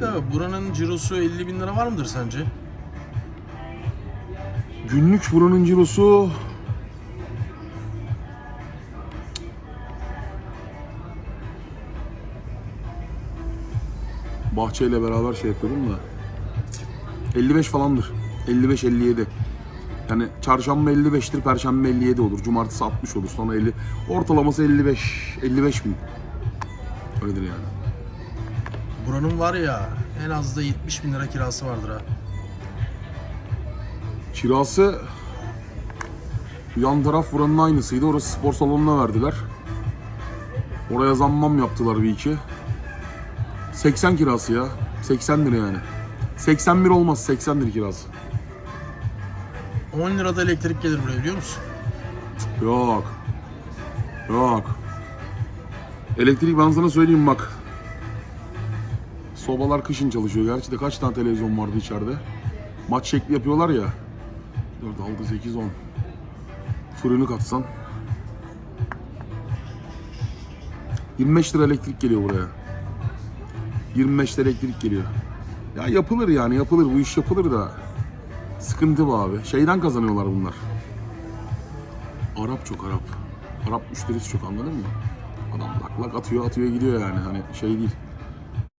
da buranın cirosu 50 bin lira var mıdır sence? Günlük buranın cirosu... Bahçeyle beraber şey yapıyordum da 55 falandır. 55-57. Yani çarşamba 55'tir, perşembe 57 olur. Cumartesi 60 olur. Sonra 50. Ortalaması 55 55 bin. Öyledir yani. Buranın var ya en az da 70 bin lira kirası vardır ha. Kirası yan taraf buranın aynısıydı. Orası spor salonuna verdiler. Oraya zammam yaptılar bir iki. 80 kirası ya. 80 lira yani. 81 olmaz 80 lira kirası. 10 lirada elektrik gelir buraya biliyor musun? Yok. Yok. Elektrik ben sana söyleyeyim bak. Sobalar kışın çalışıyor. Gerçi de kaç tane televizyon vardı içeride. Maç şekli yapıyorlar ya. 4, 6, 8, 10. Fırını katsan. 25 lira elektrik geliyor buraya. 25 lira elektrik geliyor. Ya yapılır yani yapılır bu iş yapılır da. Sıkıntı bu abi. Şeyden kazanıyorlar bunlar. Arap çok Arap. Arap müşterisi çok anladın mı? Adam lak lak atıyor atıyor gidiyor yani hani şey değil.